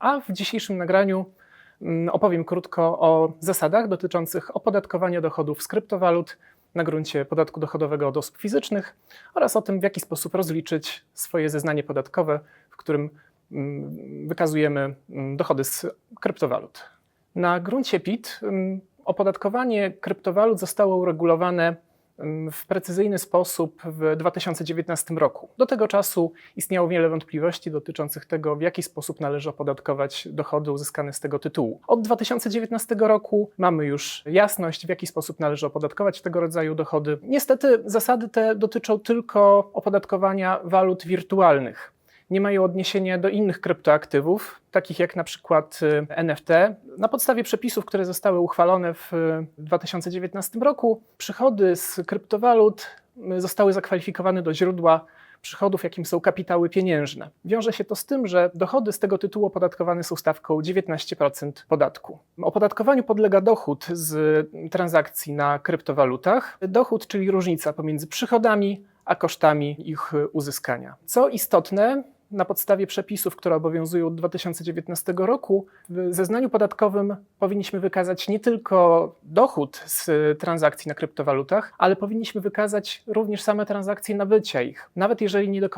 A w dzisiejszym nagraniu mm, opowiem krótko o zasadach dotyczących opodatkowania dochodów z kryptowalut na gruncie podatku dochodowego od osób fizycznych oraz o tym, w jaki sposób rozliczyć swoje zeznanie podatkowe, w którym mm, wykazujemy mm, dochody z kryptowalut. Na gruncie PIT opodatkowanie kryptowalut zostało uregulowane w precyzyjny sposób w 2019 roku. Do tego czasu istniało wiele wątpliwości dotyczących tego, w jaki sposób należy opodatkować dochody uzyskane z tego tytułu. Od 2019 roku mamy już jasność, w jaki sposób należy opodatkować tego rodzaju dochody. Niestety zasady te dotyczą tylko opodatkowania walut wirtualnych nie mają odniesienia do innych kryptoaktywów, takich jak na przykład y, NFT. Na podstawie przepisów, które zostały uchwalone w y, 2019 roku, przychody z kryptowalut y, zostały zakwalifikowane do źródła przychodów, jakim są kapitały pieniężne. Wiąże się to z tym, że dochody z tego tytułu opodatkowane są stawką 19% podatku. Opodatkowaniu podlega dochód z transakcji na kryptowalutach. Dochód, czyli różnica pomiędzy przychodami a kosztami ich uzyskania. Co istotne, na podstawie przepisów, które obowiązują od 2019 roku, w zeznaniu podatkowym powinniśmy wykazać nie tylko dochód z transakcji na kryptowalutach, ale powinniśmy wykazać również same transakcje nabycia ich. Nawet jeżeli nie dokonaliśmy